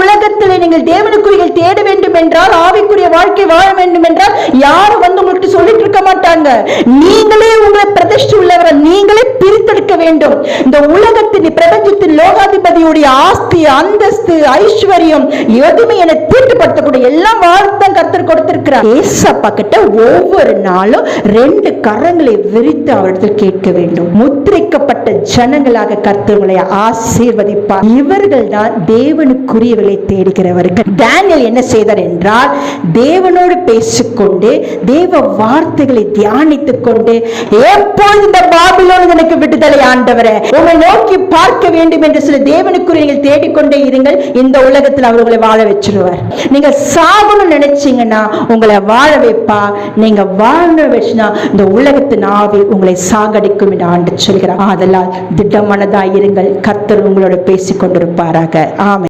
உலகத்தில் நீங்கள் தேவனுக்குரியல் தேட வேண்டும் என்றால் ஆவிக்குரிய வாழ்க்கை வாழ வேண்டும் என்றால் யாரும் வந்து உங்களுக்கு சொல்லிட்டு இருக்க மாட்டாங்க. நீங்களே உங்களை பிரதிஷ்டை உள்ளவரை நீங்களே பிரித்தெடுக்க வேண்டும். இந்த உலகத்தின் பிரபஞ்சத்தின் லோகாதிபதியுடைய ஆஸ்தி அந்தஸ்து ஐஸ்வர்யம் எதுவுமே என தீட்டுப்படுத்தக்கூடிய எல்லாம் வாழ்த்தான் கருத்து கொடுத்திருக்கிறார் ஏசப்பா கிட்ட ஒவ்வொரு நாளும் ரெண்டு கரங்களை விரித்து அவர்கள் கேட்க வேண்டும். முத்திரைக்கப்பட்ட ஜனங்களாக கர்த்தவங்களை ஆசீர்வதிப்பார். இவர்கள் தான் தேவனுக்குரியவர்களை தேடுகிறவர்கள். டேனியல் என்ன செய்தார் என்றால் தேவனோடு பேசிக்கொண்டு தேவ வார்த்தைகளை தியானித்துக் கொண்டு எப்போது இந்த பாபிலோன் எனக்கு ஆண்டவரே உங்களை நோக்கி பார்க்க வேண்டும் என்று சில தேவனுக்குரிய நீங்கள் தேடிக்கொண்டே இருங்கள். இந்த உலகத்தில் அவர் உங்களை வாழ வச்சிருவார். நீங்க சாகணும்னு நினைச்சீங்கன்னா உங்களை வாழ வைப்பா. நீங்க வாழ வச்சுனா இந்த உலகத்தின் ஆவி உங்களை சாகடிக்கும் என்று ஆண்டு சொல்கிறார். அதெல்லாம் திட்டமானதாய் இருங்கள். கத்தர் உங்களோட பேசிக் கொண்டிருப்பாராக ஆமென்.